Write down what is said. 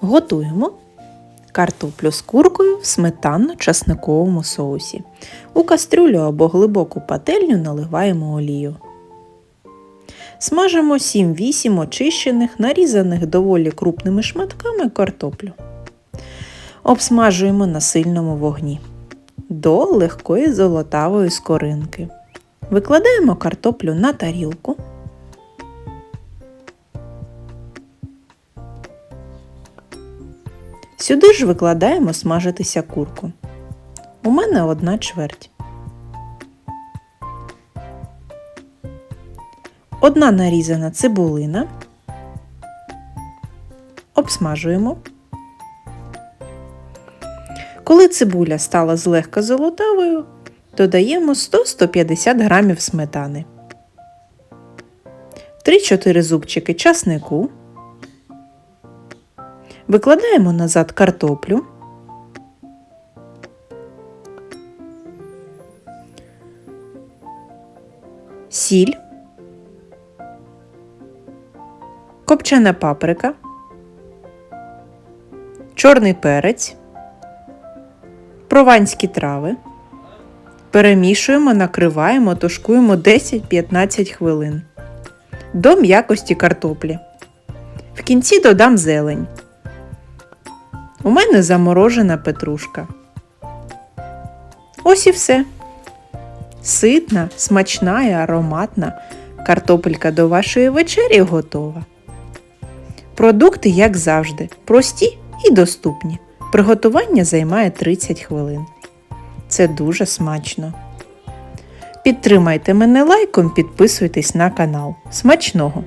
Готуємо картоплю з куркою в сметанно-часниковому соусі. У кастрюлю або глибоку пательню наливаємо олію. Смажимо 7-8 очищених, нарізаних доволі крупними шматками картоплю. Обсмажуємо на сильному вогні до легкої золотавої скоринки. Викладаємо картоплю на тарілку. Сюди ж викладаємо смажитися курку. У мене одна чверть. Одна нарізана цибулина. Обсмажуємо. Коли цибуля стала злегка золотавою, додаємо 100-150 грамів сметани, 3-4 зубчики часнику. Викладаємо назад картоплю. Сіль, копчена паприка, чорний перець, прованські трави. Перемішуємо, накриваємо, тушкуємо 10-15 хвилин до м'якості картоплі. В кінці додам зелень. У мене заморожена петрушка. Ось і все. Ситна, смачна і ароматна картопелька до вашої вечері готова. Продукти, як завжди, прості і доступні. Приготування займає 30 хвилин. Це дуже смачно. Підтримайте мене лайком, підписуйтесь на канал. Смачного!